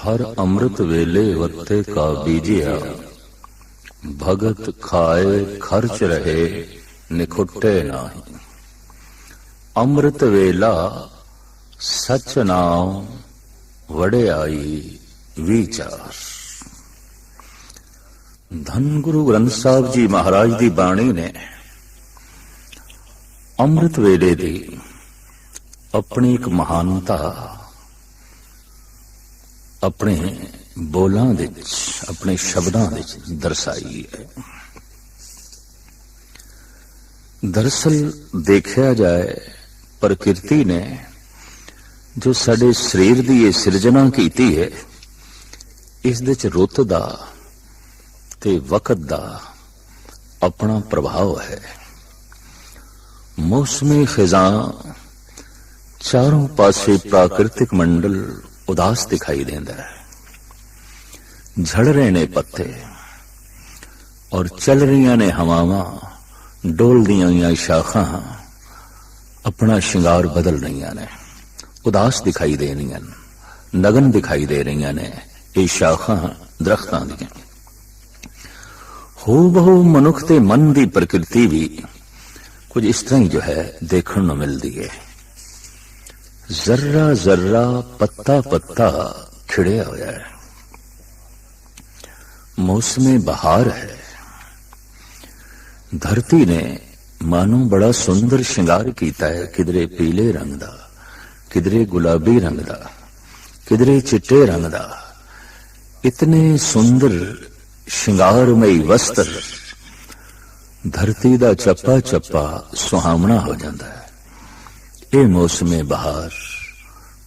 ਹਰ ਅੰਮ੍ਰਿਤ ਵੇਲੇ ਵਤੇ ਕਾ ਬੀਜਿਆ। ਭਗਤ ਖਾਏ ਖਰਚ ਰਹੇ, ਨਿਖੁੱਟੇ ਨਾਹੀ। ਅੰਮ੍ਰਿਤ ਵੇਲਾ ਸਚ ਨਾਮ ਵੜਿਆਈ ਵਿਚਾਰ। ਧੰਨ ਗੁਰੂ ਗ੍ਰੰਥ ਸਾਹਿਬ ਜੀ ਮਹਾਰਾਜ ਦੀ ਬਾਣੀ ਨੇ ਅੰਮ੍ਰਿਤ ਵੇਲੇ ਦੀ ਆਪਣੀ ਇੱਕ ਮਹਾਨਤਾ ਆਪਣੇ ਬੋਲਾਂ ਦੇ ਵਿੱਚ, ਆਪਣੇ ਸ਼ਬਦਾਂ ਵਿੱਚ ਦਰਸਾਈ ਹੈ। ਦਰਸਲ ਦੇਖਿਆ ਜਾਏ, ਪ੍ਰਕਿਰਤੀ ਨੇ ਜੋ ਸਾਡੇ ਸਰੀਰ ਦੀ ਇਹ ਸਿਰਜਣਾ ਕੀਤੀ ਹੈ, ਇਸ ਦੇ ਚ ਰੁੱਤ ਦਾ ਤੇ ਵਕਤ ਦਾ ਆਪਣਾ ਪ੍ਰਭਾਵ ਹੈ। ਮੌਸਮੀ ਖਿਜ਼ਾਂ ਚਾਰੋਂ ਪਾਸੇ ਪ੍ਰਾਕਿਰਤਿਕ ਮੰਡਲ ਉਦਾਸ ਦਿਖਾਈ ਦਿੰਦਾ ਹੈ ਝੜ ਰਹੇ ਨੇ ਪੱਤੇ ਔਰ ਚੱਲ ਰਹੀਆਂ ਨੇ ਹਵਾਵਾਂ ਡੋਲਦੀਆਂ ਹੋਈਆਂ ਸ਼ਾਖਾਂ ਆਪਣਾ ਸ਼ਿੰਗਾਰ ਬਦਲ ਰਹੀਆਂ ਨੇ ਉਦਾਸ ਦਿਖਾਈ ਦੇ ਰਹੀਆਂ ਨੇ ਨਗਨ ਦਿਖਾਈ ਦੇ ਰਹੀਆਂ ਨੇ ਇਹ ਸ਼ਾਖਾਂ ਦਰਖਤਾਂ ਦੀਆਂ ਹੋ ਬਹੁ ਮਨੁੱਖ ਤੇ ਮਨ ਦੀ ਪ੍ਰਕਿਰਤੀ ਵੀ ਕੁਝ ਇਸ ਤਰ੍ਹਾਂ ਹੀ ਜੋ ਹੈ ਦੇਖਣ ਨੂੰ ਮਿਲਦੀ ਹੈ ਜ਼ਰਰਾ ਜ਼ਰਰਾ ਪੱਤਾ ਪੱਤਾ ਖਿੜਿਆ ਹੋਇਆ ਹੈ। ਮੌਸਮੇ ਬਹਾਰ ਹੈ। ਧਰਤੀ ਨੇ ਮਾਨੋ ਬੜਾ ਸੁੰਦਰ ਸ਼ਿੰਗਾਰ ਕੀਤਾ ਹੈ, ਕਿਧਰੇ ਪੀਲੇ ਰੰਗ ਦਾ, ਕਿਧਰੇ ਗੁਲਾਬੀ ਰੰਗ ਦਾ, ਕਿਧਰੇ ਚਿੱਟੇ ਰੰਗ ਦਾ। ਇਤਨੇ ਸੁੰਦਰ, ਸ਼ਿੰਗਾਰਮਈ ਵਸਤਰ, ਧਰਤੀ ਦਾ ਚੱਪਾ ਚੱਪਾ ਸੁਹਾਵਣਾ ਹੋ ਜਾਂਦਾ ਹੈ। ਇਹ ਮੌਸਮੇ ਬਹਾਰ।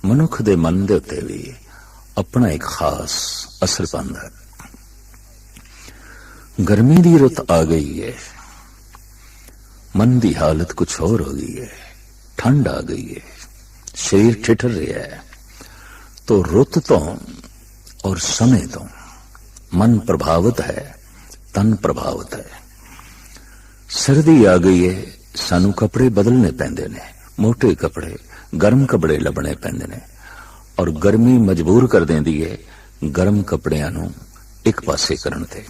ਮਨੁੱਖ ਦੇ ਮਨ ਦੇ ਉੱਤੇ ਵੀ ਆਪਣਾ ਇੱਕ ਖਾਸ ਅਸਰ ਪਾਉਂਦਾ ਹੈ। ਗਰਮੀ ਦੀ ਰੁੱਤ ਆ ਗਈ ਹੈ ਮਨ ਦੀ ਹਾਲਤ ਕੁਝ ਹੋਰ ਹੋ ਗਈ ਹੈ ਠੰਡ ਆ ਗਈ ਹੈ ਸਰੀਰ ਠਿਠਰ ਰਿਹਾ ਹੈ। ਤੋ ਰੁੱਤ ਤੋਂ ਔਰ ਸਮੇਂ ਤੋਂ ਮਨ ਪ੍ਰਭਾਵਿਤ ਹੈ, ਤਨ ਪ੍ਰਭਾਵਿਤ ਹੈ। ਸਰਦੀ ਆ ਗਈ ਹੈ ਸਾਨੂੰ ਕੱਪੜੇ ਬਦਲਨੇ ਪੈਂਦੇ ਨੇ। ਮੋٹے ਕੱਪੜੇ, ਗਰਮ ਕੱਪੜੇ ਲੱਭਣੇ ਪੈਂਦੇ ਨੇ। ਔਰ ਗਰਮੀ ਮਜਬੂਰ ਕਰ ਦਿੰਦੀ ਹੈ ਗਰਮ ਕੱਪੜਿਆਂ ਨੂੰ ਇੱਕ ਪਾਸੇ ਕਰਨ ਤੇ।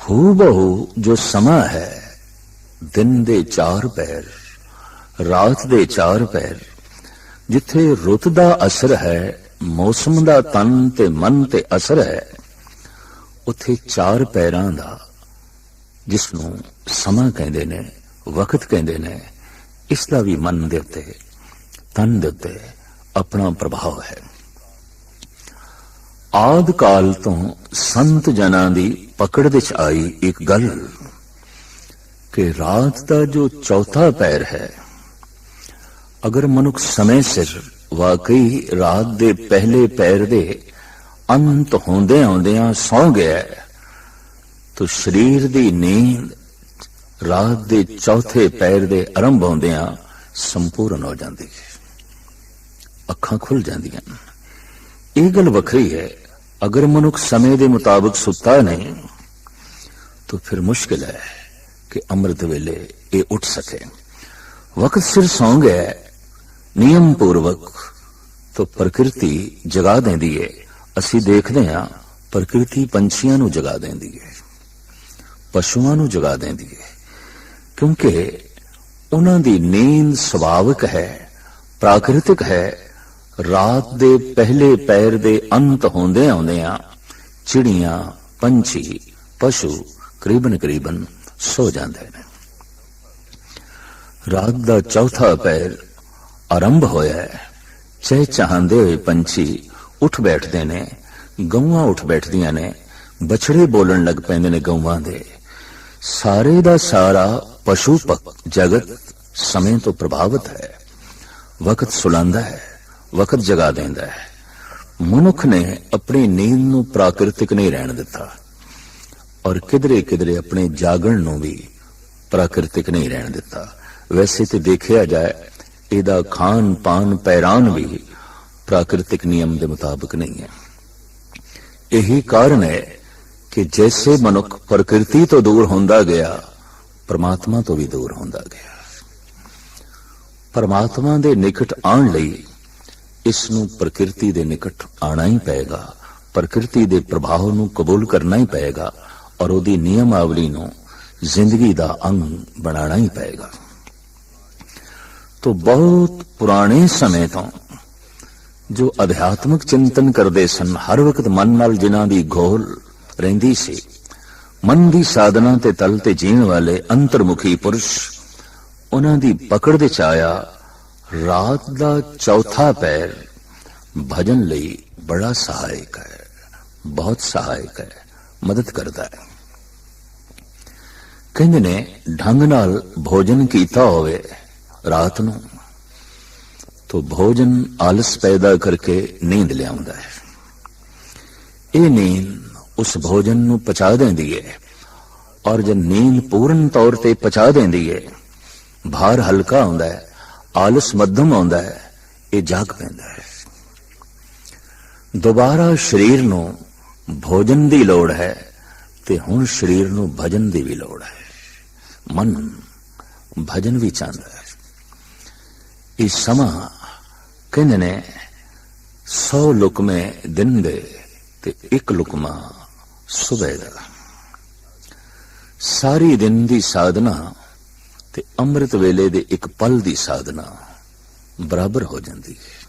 ਹੂ ਬਹੂ ਜੋ ਸਮਾਂ ਹੈ, ਦਿਨ ਦੇ ਚਾਰ ਪੈਰ, ਰਾਤ ਦੇ ਚਾਰ ਪੈਰ, ਜਿੱਥੇ ਰੁੱਤ ਦਾ ਅਸਰ ਹੈ, ਮੌਸਮ ਦਾ ਤਨ ਤੇ ਮਨ ਤੇ ਅਸਰ ਹੈ, ਉੱਥੇ ਚਾਰ ਪੈਰਾਂ ਦਾ ਜਿਸ ਨੂੰ ਸਮਾਂ ਕਹਿੰਦੇ ਨੇ, ਵਕਤ ਕਹਿੰਦੇ ਨੇ ਇਸ ਦਾ ਵੀ ਮਨ ਦੇ ਉੱਤੇ, ਤਨ ਦੇ ਉੱਤੇ ਆਪਣਾ ਪ੍ਰਭਾਵ ਹੈ। ਆਦ ਕਾਲ ਤੋਂ ਸੰਤ ਜਨਾਂ ਦੀ ਪਕੜ ਵਿੱਚ ਆਈ ਇੱਕ ਗੱਲ ਕਿ ਰਾਤ ਦਾ ਜੋ ਚੌਥਾ ਪੈਰ ਹੈ, ਅਗਰ ਮਨੁੱਖ ਸਮੇਂ ਸਿਰ ਵਾਕਈ ਰਾਤ ਦੇ ਪਹਿਲੇ ਪੈਰ ਦੇ ਅੰਤ ਹੁੰਦੇ ਹੁੰਦਿਆਂ ਸੌ ਗਿਆ ਤਾਂ ਸਰੀਰ ਦੀ ਨੀਂਦ ਰਾਤ ਦੇ ਚੌਥੇ ਪੈਰ ਦੇ ਆਰੰਭ ਹੁੰਦਿਆਂ ਸੰਪੂਰਨ ਹੋ ਜਾਂਦੀ ਹੈ। ਅੱਖਾਂ ਖੁੱਲ ਜਾਂਦੀਆਂ ਇਹ ਗੱਲ ਵੱਖਰੀ ਹੈ। ਅਗਰ ਮਨੁੱਖ ਸਮੇਂ ਦੇ ਮੁਤਾਬਕ ਸੁੱਤਾ ਨਹੀਂ, ਤਾਂ ਫਿਰ ਮੁਸ਼ਕਿਲ ਹੈ ਕਿ ਅੰਮ੍ਰਿਤ ਵੇਲੇ ਇਹ ਉੱਠ ਸਕੇ। ਵਕਤ ਸਿਰ ਸੌਂ ਗਿਆ ਨਿਯਮ ਪੂਰਵਕ ਤਾਂ ਪ੍ਰਕਿਰਤੀ ਜਗਾ ਦਿੰਦੀ ਹੈ। ਅਸੀਂ ਦੇਖਦੇ ਹਾਂ, ਪ੍ਰਕਿਰਤੀ ਪੰਛੀਆਂ ਨੂੰ ਜਗਾ ਦਿੰਦੀ ਹੈ। ਪਸ਼ੂਆਂ ਨੂੰ ਜਗਾ ਦਿੰਦੀ ਹੈ। ਕਿਉਂਕਿ ਉਹਨਾਂ ਦੀ ਨੀਂਦ ਸੁਭਾਵਿਕ ਹੈ, ਪ੍ਰਾਕਿਰਤਿਕ ਹੈ। ਰਾਤ ਦੇ ਪਹਿਲੇ ਪੈਰ ਦੇ ਅੰਤ ਹੁੰਦੇ ਆਉਂਦਿਆਂ ਚਿੜੀਆਂ, ਪੰਛੀ, ਪਸ਼ੂ ਕਰੀਬਨ ਕਰੀਬਨ ਸੋ ਜਾਂਦੇ ਨੇ। ਰਾਤ ਦਾ ਚੌਥਾ ਪੈਰ ਆਰੰਭ ਹੋਇਆ ਹੈ। ਚਹਿ ਚਾਹੰਦੇ ਹੋਏ ਪੰਛੀ ਉੱਠ ਬੈਠਦੇ ਨੇ, ਗਊਆਂ ਉੱਠ ਬੈਠਦੀਆਂ ਨੇ, ਬਛੜੇ ਬੋਲਣ ਲੱਗ ਪੈਂਦੇ ਨੇ ਗਊਆਂ ਦੇ। ਸਾਰੇ ਦਾ ਸਾਰਾ ਪਸ਼ੂ ਪਕ ਜਗਤ ਸਮੇਂ ਤੋਂ ਪ੍ਰਭਾਵਿਤ ਹੈ ਵਕਤ ਸੁਲਾਂਦਾ ਹੈ ਵਕਤ ਜਗਾ ਦਿੰਦਾ ਹੈ ਮਨੁੱਖ ਨੇ ਆਪਣੀ ਨੀਂਦ ਨੂੰ ਪ੍ਰਾਕਿਰਤਿਕ ਨਹੀਂ ਰਹਿਣ ਦਿੱਤਾ ਔਰ ਕਿਧਰੇ ਕਿਧਰੇ ਆਪਣੇ ਜਾਗਣ ਨੂੰ ਵੀ ਪ੍ਰਾਕਿਰਤਿਕ ਨਹੀਂ ਰਹਿਣ ਦਿੱਤਾ ਵੈਸੇ ਤੇ ਦੇਖਿਆ ਜਾਏ ਇਹਦਾ ਖਾਨ ਪਾਨ ਪੈਰਾਨ ਵੀ ਪ੍ਰਾਕਿਰਤਿਕ ਨਿਯਮ ਦੇ ਮੁਤਾਬਕ ਨਹੀਂ ਹੈ ਇਹੀ ਕਾਰਨ ਹੈ ਕਿ ਜੈਸੇ ਮਨੁੱਖ ਪ੍ਰਕਿਰਤੀ ਤੋਂ ਦੂਰ ਹੁੰਦਾ ਗਿਆ ਪਰਮਾਤਮਾ ਤੋਂ ਵੀ ਦੂਰ ਹੁੰਦਾ ਗਿਆ। ਪਰਮਾਤਮਾ ਦੇ ਨਿਕਟ ਆਉਣ ਲਈ ਇਸ ਨੂੰ ਪ੍ਰਕਿਰਤੀ ਦੇ ਨਿਕਟ ਆਣਾ ਹੀ ਪਏਗਾ। ਪ੍ਰਕਿਰਤੀ ਦੇ ਪ੍ਰਭਾਵ ਨੂੰ ਕਬੂਲ ਕਰਨਾ ਹੀ ਪਏਗਾ ਔਰ ਉਹਦੀ ਨਿਯਮਾਵਲੀ ਨੂੰ ਜ਼ਿੰਦਗੀ ਦਾ ਅੰਗ ਬਣਾਉਣਾ ਹੀ ਪਏਗਾ। ਤੋਂ ਬਹੁਤ ਪੁਰਾਣੇ ਸਮੇਂ ਤੋਂ ਜੋ ਅਧਿਆਤਮਿਕ ਚਿੰਤਨ ਕਰਦੇ ਸਨ, ਹਰ ਵਕਤ ਮਨ ਨਾਲ ਜਿਨ੍ਹਾਂ ਦੀ ਗੋਲ ਰਹਿੰਦੀ ਸੀ ਮਨ ਦੀ ਸਾਧਨਾ ਤੇ ਤਲ ਤੇ ਜੀਣ ਵਾਲੇ ਅੰਤਰਮੁਖੀ ਪੁਰਸ਼, ਉਹਨਾਂ ਦੀ ਪਕੜ ਦੇ ਚ ਆਇਆ ਰਾਤ ਦਾ ਚੌਥਾ ਪੈਰ ਭਜਨ ਲਈ ਬੜਾ ਸਹਾਇਕ ਹੈ, ਬਹੁਤ ਸਹਾਇਕ ਹੈ, ਮਦਦ ਕਰਦਾ ਹੈ। ਕਹਿੰਦੇ ਨੇ, ਢੰਗ ਨਾਲ ਭੋਜਨ ਕੀਤਾ ਹੋਵੇ ਰਾਤ ਨੂੰ, ਤੋ ਭੋਜਨ ਆਲਸ ਪੈਦਾ ਕਰਕੇ ਨੀਂਦ ਲਿਆਉਂਦਾ ਹੈ। ਇਹ ਨੀਂਦ ਉਸ ਭੋਜਨ ਨੂੰ ਪਚਾ ਦਿੰਦੀ ਹੈ ਔਰ ਜਦ ਨੀਂਦ ਪੂਰਨ ਤੌਰ ਤੇ ਪਚਾ ਦਿੰਦੀ ਹੈ ਭਾਰ ਹਲਕਾ ਹੁੰਦਾ ਹੈ ਆਲਸ ਮੱਧਮ ਆਉਂਦਾ ਹੈ ਇਹ ਜਾਗ ਪੈਂਦਾ ਹੈ ਦੁਬਾਰਾ ਸਰੀਰ ਨੂੰ ਭੋਜਨ ਦੀ ਲੋੜ ਹੈ ਤੇ ਹੁਣ ਸਰੀਰ ਨੂੰ ਭਜਨ ਦੀ ਵੀ ਲੋੜ ਹੈ ਮਨ ਭਜਨ ਵੀ ਚਾਹੁੰਦਾ ਹੈ ਇਹ ਸਮਾਂ ਕਹਿੰਦੇ ਨੇ 100 ਲੁਕਮੇ ਦਿਨ ਦੇ ਤੇ ਇੱਕ ਲੁਕਮਾ ਸਵੇਰ ਦਾ ਸਾਰੀ ਦਿਨ ਦੀ ਸਾਧਨਾ ਤੇ ਅੰਮ੍ਰਿਤ ਵੇਲੇ ਦੇ ਇੱਕ ਪਲ ਦੀ ਸਾਧਨਾ ਬਰਾਬਰ ਹੋ ਜਾਂਦੀ ਹੈ।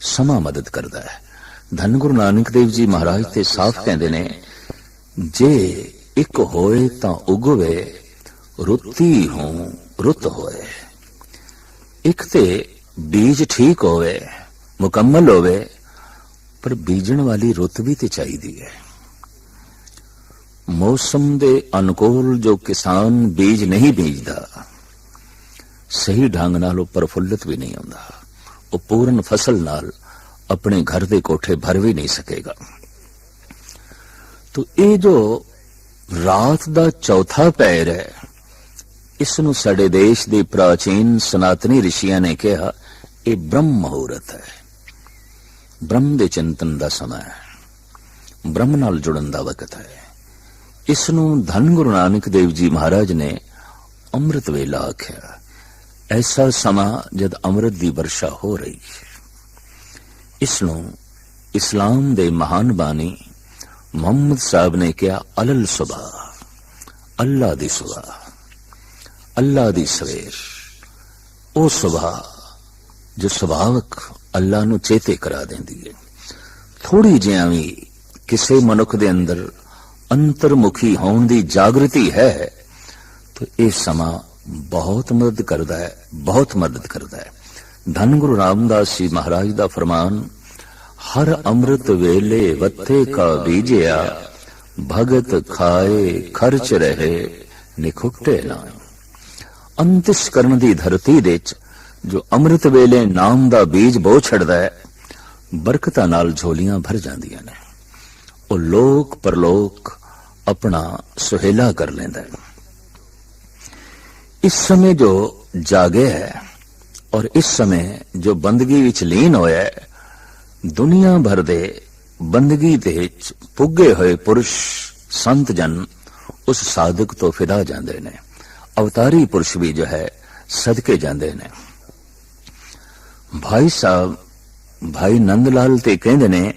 ਸਮਾਂ ਮਦਦ ਕਰਦਾ ਹੈ। ਧੰਨ ਗੁਰੂ ਨਾਨਕ ਦੇਵ ਜੀ ਮਹਾਰਾਜ ਤੇ ਸਾਫ਼ ਕਹਿੰਦੇ ਨੇ, ਜੇ ਇੱਕ ਹੋਏ ਤਾਂ ਉਗਵੇ, ਰੁੱਤੀ ਹੋ ਰੁੱਤ ਹੋਏ। ਇੱਕ ਤੇ ਬੀਜ ਠੀਕ ਹੋਵੇ, ਮੁਕੰਮਲ ਹੋਵੇ, ਪਰ ਬੀਜਣ ਵਾਲੀ ਰੁੱਤ ਵੀ ਤੇ ਚਾਹੀਦੀ ਹੈ। ਮੌਸਮ ਦੇ ਅਨੁਕੂਲ ਜੋ ਕਿਸਾਨ ਬੀਜ ਨਹੀਂ ਬੀਜਦਾ, ਸਹੀ ਢੰਗ ਨਾਲ ਉਹ ਪ੍ਰਫੁੱਲਤ ਵੀ ਨਹੀਂ ਹੁੰਦਾ। ਉਹ ਪੂਰਨ ਫਸਲ ਨਾਲ ਆਪਣੇ ਘਰ ਦੇ ਕੋਠੇ ਭਰ ਵੀ ਨਹੀਂ ਸਕੇਗਾ। ਤੋ ਇਹ ਜੋ ਰਾਤ ਦਾ ਚੌਥਾ ਪੈਰ ਹੈ, ਇਸ ਨੂੰ ਸਾਡੇ ਦੇਸ਼ ਦੇ ਪ੍ਰਾਚੀਨ ਸਨਾਤਨੀ ਰਿਸ਼ੀਆਂ ਨੇ ਕਿਹਾ, ਇਹ ਬ੍ਰਹਮ ਮਹੂਰਤ ਹੈ। ਬ੍ਰਹਮ ਦੇ ਚਿੰਤਨ ਦਾ ਸਮਾਂ ਹੈ। ਬ੍ਰਹਮ ਨਾਲ ਜੁੜਨ ਦਾ ਵਕਤ ਹੈ। ਇਸ ਨੂੰ ਧੰਨ ਗੁਰੂ ਨਾਨਕ ਦੇਵ ਜੀ ਮਹਾਰਾਜ ਨੇ ਅੰਮ੍ਰਿਤ ਵੇਲਾ ਆਖਿਆ। ਐਸਾ ਸਮਾਂ ਜਦ ਅੰਮ੍ਰਿਤ ਦੀ ਵਰਸ਼ਾ ਹੋ ਰਹੀ ਹੈ। ਇਸ ਨੂੰ ਇਸਲਾਮ ਦੇ ਮਹਾਨ ਬਾਣੀ ਮੁਹੰਮਦ ਸਾਹਿਬ ਨੇ ਕਿਹਾ, ਅਲਲ ਸੁਬਾ ਅੱਲਾ ਦੀ ਸੁਬਾ ਅੱਲਾ ਦੀ ਸਵੇਰ। ਉਹ ਸੁਬਾ ਜੋ ਸੁਭਾਵਕ ਅੱਲਾ ਨੂੰ ਚੇਤੇ ਕਰਾ ਦਿੰਦੀ ਹੈ। ਥੋੜੀ ਜਿਹਾ ਵੀ ਕਿਸੇ ਮਨੁੱਖ ਦੇ ਅੰਦਰ ਅੰਤਰਮੁਖੀ ਹੋਣ ਦੀ ਜਾਗਰਤੀ ਹੈ, ਤਾਂ ਇਹ ਸਮਾਂ ਬਹੁਤ ਮਦਦ ਕਰਦਾ ਹੈ, ਬਹੁਤ ਮਦਦ ਕਰਦਾ ਹੈ। ਧੰਨ ਗੁਰੂ ਰਾਮਦਾਸ ਜੀ ਮਹਾਰਾਜ ਦਾ ਫਰਮਾਨ, ਹਰ ਅੰਮ੍ਰਿਤ ਵੇਲੇ ਵੱਥੇ ਕਾ ਬੀਜਿਆ, ਭਗਤ ਖਾਏ ਖਰਚ ਰਹੇ, ਨਿਖੁੱਟੇ ਨਾ ਅੰਤਿਸ਼ ਕਰਨ ਦੀ ਧਰਤੀ ਦੇ ਚ ਜੋ ਅੰਮ੍ਰਿਤ ਵੇਲੇ ਨਾਮ ਦਾ ਬੀਜ ਬੋ ਛੜਦਾ ਹੈ, ਬਰਕਤਾਂ ਨਾਲ ਝੋਲੀਆਂ ਭਰ ਜਾਂਦੀਆਂ ਨੇ। ਉਹ ਲੋਕ ਪਰਲੋਕ ਆਪਣਾ ਸੁਹੇਲਾ ਕਰ ਲੈਂਦਾ ਹੈ। ਇਸ ਸਮੇਂ ਜੋ ਜਾਗੇ ਹੈ ਔਰ ਇਸ ਸਮੇਂ ਜੋ ਬੰਦਗੀ ਵਿੱਚ ਲੀਨ ਹੋਇਆ ਹੈ, ਦੁਨੀਆ ਭਰ ਦੇ ਬੰਦਗੀ ਦੇ ਵਿੱਚ ਪੁੱਗੇ ਹੋਏ ਪੁਰਸ਼ ਸੰਤ ਜਨ ਉਸ ਸਾਧਕ ਤੋਂ ਫਿਦਾ ਜਾਂਦੇ ਨੇ। ਅਵਤਾਰੀ ਪੁਰਸ਼ ਵੀ ਜੋ ਹੈ, ਸਦਕੇ ਜਾਂਦੇ ਨੇ। ਭਾਈ ਸਾਹਿਬ, ਭਾਈ ਨੰਦ ਲਾਲ ਤੇ ਕਹਿੰਦੇ ਨੇ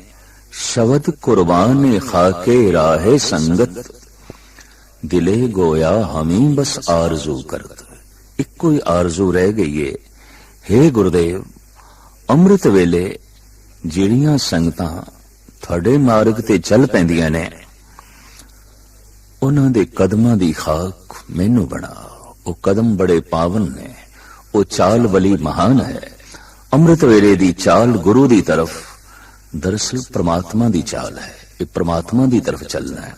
ਸ਼ਬਦ ਕੁਰਬਾਨ ਖਾਕੇ ਰਾਹੇ ਸੰਗਤ। ਦਿਲੇ ਗੋਇਆ ਹਮੀ ਬਸ ਆਰਜ਼ੂ ਕਰਤ। ਇੱਕੋ ਹੀ ਆਰਜ਼ੂ ਰਹਿ ਗਈ ਏ हे ਗੁਰਦੇਵ, ਅੰਮ੍ਰਿਤ ਵੇਲੇ ਜਿਹੜੀਆਂ ਸੰਗਤਾਂ ਤੁਹਾਡੇ ਮਾਰਗ ਤੇ ਚੱਲ ਪੈਂਦੀਆਂ ਨੇ, ਉਹਨਾਂ ਦੇ ਕਦਮਾਂ ਦੀ ਖਾਕ ਮੈਨੂੰ ਬਣਾ ਉਹ ਕਦਮ ਬੜੇ ਪਾਵਨ ਨੇ। ਉਹ ਚਾਲ ਵਲੀ ਮਹਾਨ ਹੈ। ਅੰਮ੍ਰਿਤ ਵੇਲੇ ਦੀ ਚਾਲ ਗੁਰੂ ਦੀ ਤਰਫ। ਦਰਅਸਲ ਪ੍ਰਮਾਤਮਾ ਦੀ ਚਾਲ ਹੈ। ਇਹ ਪ੍ਰਮਾਤਮਾ ਦੀ ਤਰਫ ਚੱਲਣਾ ਹੈ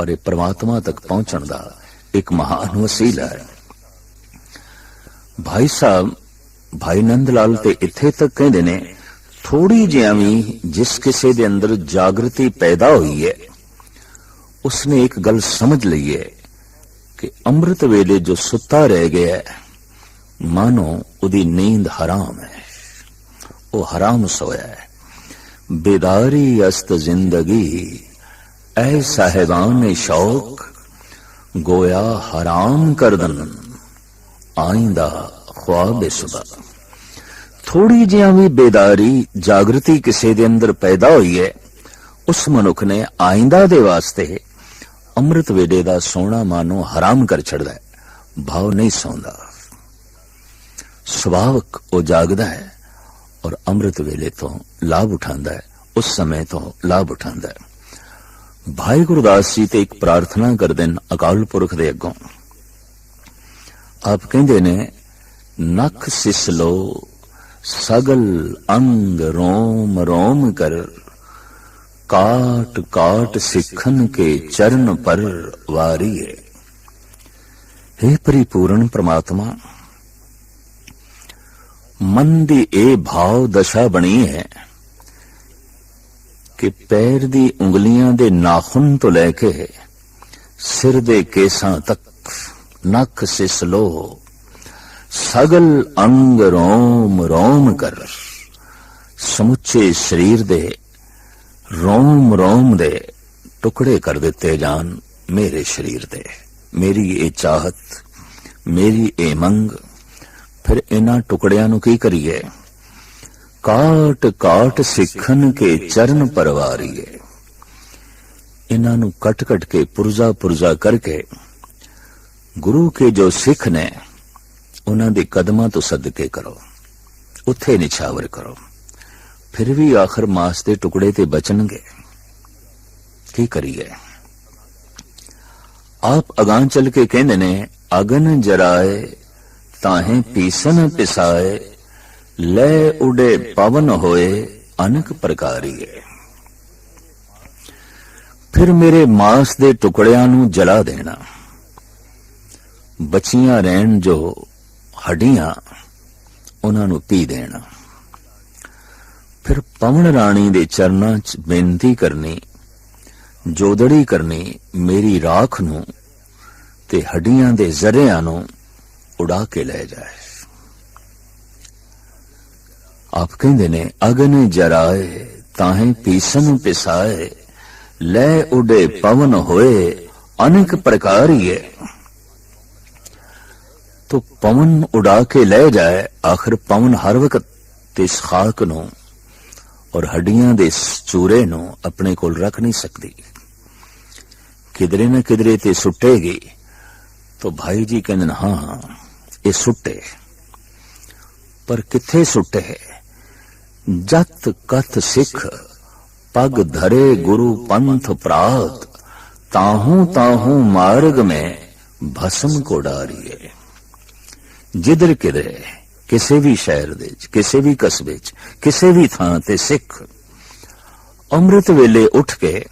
ਔਰ ਇਹ ਪ੍ਰਮਾਤਮਾ ਤੱਕ ਪਹੁੰਚਣ ਦਾ ਇੱਕ ਮਹਾਨ ਵਸੀਲਾ ਹੈ। ਭਾਈ ਸਾਹਿਬ, ਭਾਈ ਨੰਦ ਲਾਲ ਤੇ ਇੱਥੇ ਤੱਕ ਕਹਿੰਦੇ ਨੇ ਥੋੜੀ ਜਿਹੀ ਵੀ ਜਿਸ ਕਿਸੇ ਦੇ ਅੰਦਰ ਜਾਗਰਤੀ ਪੈਦਾ ਹੋਈ ਹੈ, ਉਸਨੇ ਇੱਕ ਗੱਲ ਸਮਝ ਲਈ ਹੈ ਕਿ ਅੰਮ੍ਰਿਤ ਵੇਲੇ ਜੋ ਸੁੱਤਾ ਰਹਿ ਗਿਆ ਮਾਨੋ ਉਹਦੀ ਨੀਂਦ ਹਰਾਮ ਹੈ। ਉਹ ਹਰਾਮ ਸੋਇਆ ਹੈ। ਬੇਦਾਰੀ ਅਸਤ ਜ਼ਿੰਦਗੀ ਐ ਸਾਹਿਬਾਨ ਸ਼ੌਕ ਗੋਇਆ ਹਰਾਮ ਕਰਦਨ ਆਇੰਦਾ ख्वाब सुबह ਥੋੜੀ ਜਿਹਾ ਵੀ ਬੇਦਾਰੀ ਜਾਗਰਤੀ ਕਿਸੇ ਦੇ ਅੰਦਰ ਪੈਦਾ ਹੋਈ ਹੈ ਉਸ ਮਨੁੱਖ ਨੇ ਆਇੰਦਾ ਦੇ ਵਾਸਤੇ ਅੰਮ੍ਰਿਤ ਵੇਲੇ ਦਾ ਸੋਣਾ ਮਾਨੋ ਹਰਾਮ ਕਰ ਛੱਡਦਾ ਹੈ ਭਾਵ ਨਹੀਂ ਸੌਂਦਾ ਸੁਭਾਵਕ ਉਹ ਜਾਗਦਾ ਹੈ ਔਰ ਅੰਮ੍ਰਿਤ ਵੇਲੇ ਤੋਂ ਲਾਭ ਉਠਾਉਂਦਾ ਹੈ, ਉਸ ਸਮੇਂ ਤੋਂ ਲਾਭ ਉਠਾਉਂਦਾ ਹੈ। ਭਾਈ ਗੁਰਦਾਸ ਜੀ ਤੇ ਇੱਕ ਪ੍ਰਾਰਥਨਾ ਕਰਦੇ ਨੇ ਅਕਾਲ ਪੁਰਖ ਦੇ ਅੱਗੋਂ। ਆਪ ਕਹਿੰਦੇ ਨੇ ਨਖ ਸਿਸਲੋ ਸਗਲ ਅੰਗ ਰੋਮ ਰੋਮ ਕਰ, ਕਾਟ ਕਾਟ ਸਿੱਖਨ ਕੇ ਚਰਨ ਪਰ ਵਾਰੀਏ। हे ਪਰਿਪੂਰਨ ਪ੍ਰਮਾਤਮਾ ਮਨ ਦੀ ਇਹ ਭਾਵ ਦਸ਼ਾ ਬਣੀ ਹੈ ਕਿ ਪੈਰ ਦੀ ਉਂਗਲੀਆਂ ਦੇ ਨਾਖੁਨ ਤੋਂ ਲੈ ਕੇ ਸਿਰ ਦੇ ਕੇਸਾਂ ਤੱਕ, ਨੱਕ ਸਿਸਲੋ ਸਗਲ ਅੰਗ ਰੋਮ ਰੋਮ ਕਰ, ਸਮੁੱਚੇ ਸਰੀਰ ਦੇ ਰੋਮ ਰੋਮ ਦੇ ਟੁਕੜੇ ਕਰ ਦਿੱਤੇ ਜਾਣ ਮੇਰੇ ਸਰੀਰ ਦੇ। ਮੇਰੀ ਇਹ ਚਾਹਤ, ਮੇਰੀ ਇਹ ਮੰਗ ਫਿਰ ਇਹਨਾਂ ਟੁਕੜਿਆਂ ਨੂੰ ਕੀ ਕਰੀਏ? ਕਾਟ ਕਾਟ ਸਿੱਖਣ ਕੇ ਚਰਨ ਪਰਵਾਰੀਏ। ਇਹਨਾਂ ਨੂੰ ਕਟ ਕਟ ਕੇ ਪੁਰਜ਼ਾ ਪੁਰਜ਼ਾ ਕਰਕੇ ਗੁਰੂ ਕੇ ਜੋ ਸਿੱਖ ਨੇ, ਉਹਨਾਂ ਦੇ ਕਦਮਾਂ ਤੋਂ ਸਦਕੇ ਕਰੋ। ਉੱਥੇ ਨਿਛਾਵਰ ਕਰੋ। ਫਿਰ ਵੀ ਆਖਰ ਮਾਸ ਦੇ ਟੁਕੜੇ ਤੇ ਬਚਣਗੇ। ਕੀ ਕਰੀਏ? ਆਪ ਅਗਾਂ ਚੱਲ ਕੇ ਕਹਿੰਦੇ ਨੇ, ਅਗਨ ਜਰਾਏ ਤਾਹੇ ਪੀਸਨ ਪਿਸਾਏ, ਲੈ ਉਡੇ ਪਵਨ ਹੋਏ ਅਨਕ ਪ੍ਰਕਾਰੀਏ। ਫਿਰ ਮੇਰੇ ਮਾਸ ਦੇ ਟੁਕੜਿਆਂ ਨੂੰ ਜਲਾ ਦੇਣਾ। ਬਚੀਆਂ ਰਹਿਣ ਜੋ ਹੱਡੀਆਂ, ਉਹਨਾਂ ਨੂੰ ਪੀ ਦੇਣਾ। ਫਿਰ ਪਵਨ ਰਾਣੀ ਦੇ ਚਰਨਾਂ 'ਚ ਬੇਨਤੀ ਕਰਨੀ, ਜੋਦੜੀ ਕਰਨੀ ਮੇਰੀ ਰਾਖ ਨੂੰ ਤੇ ਹੱਡੀਆਂ ਦੇ ਜ਼ਰਿਆਂ ਨੂੰ ਉਡਾ ਕੇ ਲੈ ਜਾਏ। ਆਪ ਕਹਿੰਦੇ ਨੇ, ਅਗਨ ਜਰਾਏ, ਤਾਹੇ ਪੀਸਨ ਪਿਸਾਏ, ਲੈ ਉਡੇ ਪਵਨ ਹੋਏ, ਅਨੇਕ ਪ੍ਰਕਾਰੀਏ। ਤੋ ਪਵਨ ਉਡਾ ਕੇ ਲੈ ਜਾਏ, ਆਖਰ ਪਵਨ ਹਰ ਵਕਤ ਤੇ ਇਸ ਖਾਕ ਨੂੰ ਔਰ ਹੱਡੀਆਂ ਦੇ ਚੂਰੇ ਨੂੰ ਆਪਣੇ ਕੋਲ ਰੱਖ ਨਹੀਂ ਸਕਦੀ। ਕਿਧਰੇ ਨਾ ਕਿਧਰੇ ਤੇ ਸੁੱਟੇਗੀ। ਤੋ ਭਾਈ ਜੀ ਕਹਿੰਦੇ ਨੇ ਹਾਂ। ਇਹ ਸੁੱਟੇ। ਪਰ ਕਿੱਥੇ ਸੁੱਟੇ? ਜਤ ਕਥ ਸਿੱਖ, ਪਗ ਧਰੇ ਗੁਰੂ ਪੰਥ ਪ੍ਰਾਤ, ਤਾਹੂ ਤਾਹੂ ਮਾਰਗ ਮੈਂ ਭਸਮ ਕੋ ਡਾਰੀਏ ਜਿੱਧਰ ਕਿਧਰੇ, ਕਿਸੇ ਵੀ ਸ਼ਹਿਰ ਦੇ ਵਿੱਚ, ਕਿਸੇ ਵੀ ਕਸਬੇ ਵਿੱਚ, ਕਿਸੇ ਵੀ ਥਾਂ ਤੇ ਸਿੱਖ, ਅੰਮ੍ਰਿਤ ਵੇਲੇ ਉੱਠ ਕੇ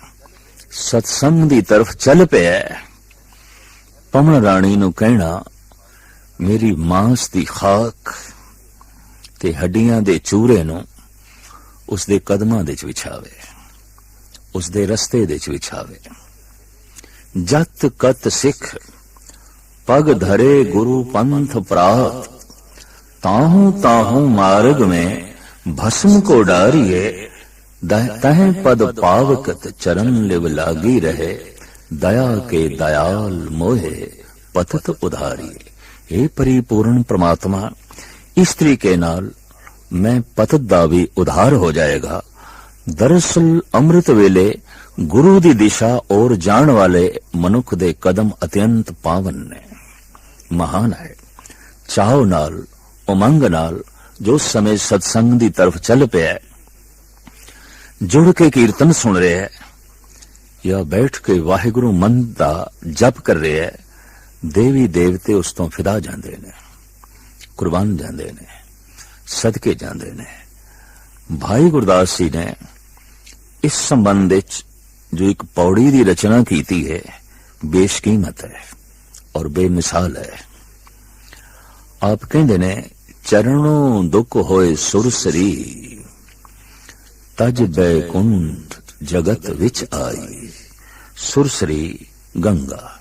ਸਤਸੰਗ ਦੀ ਤਰਫ ਚੱਲ ਪਿਆ। ਪਵਨ ਰਾਣੀ ਨੂੰ ਕਹਿਣਾ ਮੇਰੀ ਮਾंਸ ਦੀ ਖਾਕ ਤੇ ਹੱਡੀਆਂ ਦੇ ਚੂਰੇ ਨੂੰ ਉਸ ਦੇ ਕਦਮਾਂ ਦੇ ਚ ਵਿਛਾਵੇ ਉਸ ਦੇ ਰਸਤੇ ਦੇ ਚ ਵਿਛਾਵੇ। ਜਤ ਕਤ ਸਿੱਖ, ਪਗ ਧਰੇ ਗੁਰੂ ਪੰਥ ਪ੍ਰਾਤ ਤਾਹੂ ਤਾਹੂ ਮਾਰਗ ਮੇ ਭਸਮ ਕੋ ਡਾਰੀਏ ਤਹ ਪਦ ਪਾਵਕਤ ਚਰਨ ਲਿਵ ਲਾਗੀ ਰਹੇ, ਦਇਆ ਕੇ ਦਇਆਲ ਮੋਹੇ ਪਤਤ ਉਧਾਰੀਏ। ਇਹ ਪਰਿਪੂਰਨ ਪ੍ਰਮਾਤਮਾ, ਇਸ ਤਰੀਕੇ ਨਾਲ ਮੈਂ ਪਤਤ ਦਾ ਵੀ ਉਧਾਰ ਹੋ ਜਾਏਗਾ। ਦਰਅਸਲ ਅੰਮ੍ਰਿਤ ਵੇਲੇ ਗੁਰੂ ਦੀ ਦਿਸ਼ਾ ਔਰ ਜਾਣ ਵਾਲੇ ਮਨੁੱਖ ਦੇ ਕਦਮ ਅਤਿਅੰਤ ਪਾਵਨ ਨੇ। ਮਹਾਨ ਹੈ। ਚਾਹੋ ਨਾਲ, ਉਮੰਗ ਨਾਲ ਜੋ ਸਮੇਂ ਸਤਸੰਗ ਦੀ ਤਰਫ ਚੱਲ ਪਿਆ ਜੁੜ ਕੇ ਕੀਰਤਨ ਸੁਣ ਰਿਹਾ ਹੈ। ਜਾਂ ਬੈਠ ਕੇ ਵਾਹਿਗੁਰੂ ਮੰਤ ਦਾ ਜਪ ਕਰ ਰਿਹਾ ਹੈ। ਦੇਵੀ ਦੇਵਤੇ ਉਸ ਤੋਂ ਫਿਦਾ ਜਾਂਦੇ ਨੇ, ਕੁਰਬਾਨ ਜਾਂਦੇ ਨੇ, ਸਦਕੇ ਜਾਂਦੇ ਨੇ। ਭਾਈ ਗੁਰਦਾਸ ਜੀ ਨੇ ਇਸ ਸੰਬੰਧ ਵਿੱਚ ਜੋ ਇੱਕ ਪੌੜੀ ਦੀ ਰਚਨਾ ਕੀਤੀ ਹੈ, ਬੇਸ਼ਕੀਮਤ ਹੈ ਔਰ ਬੇਮਿਸਾਲ ਹੈ। ਆਪ ਕਹਿੰਦੇ ਨੇ ਚਰਣੋਂ ਦੁੱਖ ਹੋਏ ਸੁਰਸਰੀ ਤਜ ਬੈਕੁੰਠ ਜਗਤ ਵਿੱਚ ਆਈ ਸੁਰਸਰੀ ਗੰਗਾ।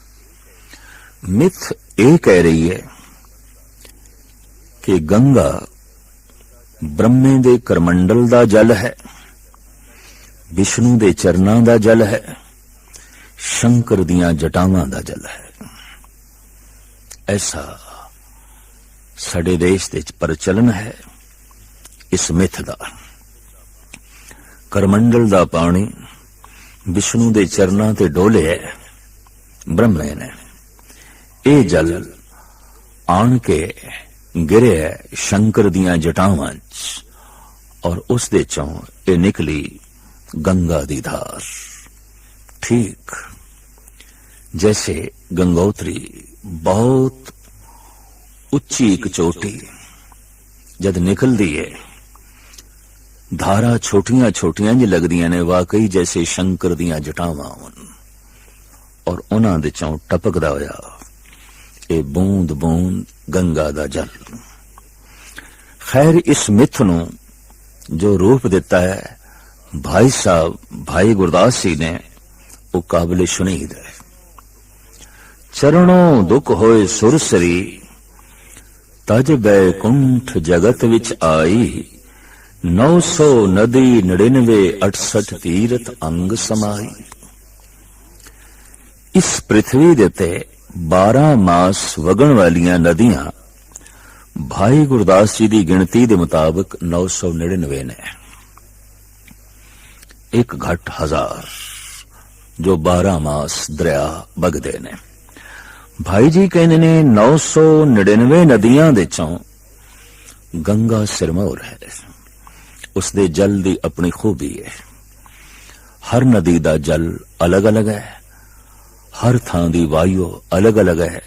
ਮਿਥ ਇਹ ਕਹਿ ਰਹੀ ਹੈ ਕਿ ਗੰਗਾ ਬ੍ਰਹਮੇ ਦੇ ਕਰਮੰਡਲ ਦਾ ਜਲ ਹੈ, ਵਿਸ਼ਨੂੰ ਦੇ ਚਰਨਾਂ ਦਾ ਜਲ ਹੈ, ਸ਼ੰਕਰ ਦੀਆਂ ਜਟਾਵਾਂ ਦਾ ਜਲ ਹੈ। ਐਸਾ ਸਾਡੇ ਦੇਸ਼ ਦੇ ਵਿੱਚ ਪ੍ਰਚਲਨ ਹੈ ਇਸ ਮਿੱਥ ਦਾ। ਕਰਮੰਡਲ ਦਾ ਪਾਣੀ ਵਿਸ਼ਨੂੰ ਦੇ ਚਰਨਾਂ ਤੇ ਡੋਲੇ ਹੈ ਬ੍ਰਹਮੇ ਨੇ ਇਹ ਜਲ ਆਣ ਕੇ ਗਿਰਿਆ ਸ਼ੰਕਰ ਦੀਆਂ ਜਟਾਵਾਂ 'ਚ ਔਰ ਉਸ ਦੇ ਚੋਂ ਇਹ ਨਿਕਲੀ ਗੰਗਾ ਦੀ ਧਾਰ। ਠੀਕ, ਜੈਸੇ ਗੰਗੋਤਰੀ ਬਹੁਤ ਉੱਚੀ ਇੱਕ ਚੋਟੀ ਜਦ ਨਿਕਲਦੀ ਹੈ ਧਾਰਾ ਛੋਟੀਆਂ ਛੋਟੀਆਂ ਜਿ ਲੱਗਦੀਆਂ ਨੇ, ਵਾਕਈ ਜੈਸੇ ਸ਼ੰਕਰ ਦੀਆਂ ਜਟਾਵਾਂ ਔਰ ਉਹਨਾਂ ਦੇ ਚੋਂ ਟਪਕਦਾ ਹੋਇਆ ਇਹ ਬੂੰਦ ਬੂੰਦ ਗੰਗਾ ਦਾ ਜਲ। ਖੈਰ ਇਸ ਮਿੱਥ ਨੂੰ ਜੋ ਰੂਪ ਦਿੱਤਾ ਹੈ, ਭਾਈ ਸਾਹਿਬ, ਭਾਈ ਗੁਰਦਾਸ ਜੀ ਨੇ ਉਹ ਕਾਬਲੇ ਸ਼ੁਨੀਦ ਹੈ। ਚਰਣੋਂ ਦੁਖ ਹੋਏ ਸੁਰਸਰੀ ਤਜ ਬੈਕੁੰਠ ਜਗਤ ਵਿੱਚ ਆਈ 900 ਨਦੀ 99 68 ਤੀਰਥ ਅੰਗ ਸਮਾਈ। ਇਸ ਪ੍ਰithvi ਦੇ ਤੇ 12 ਮਾਸ ਵਗਣ ਵਾਲੀਆਂ ਨਦੀਆਂ। ਭਾਈ ਗੁਰਦਾਸ ਜੀ ਦੀ ਗਿਣਤੀ ਦੇ ਮੁਤਾਬਕ 999 ਨੇ। ਇੱਕ ਘਟ ਹਜ਼ਾਰ, ਜੋ 12 ਮਾਸ ਦਰਿਆ ਵਗਦੇ ਨੇ। ਭਾਈ ਜੀ ਕਹਿੰਦੇ ਨੇ 999 ਨਦੀਆਂ ਦੇ ਚੋਂ ਗੰਗਾ ਸਿਰਮੌਰ ਹੈ। ਉਸ ਦੇ ਜਲ ਦੀ ਆਪਣੀ ਖੂਬੀ ਹੈ। ਹਰ ਨਦੀ ਦਾ ਜਲ ਅਲੱਗ-ਅਲੱਗ ਹੈ। ਹਰ ਥਾਂ ਦੀ ਵਾਯੂ ਅਲੱਗ-ਅਲੱਗ ਹੈ।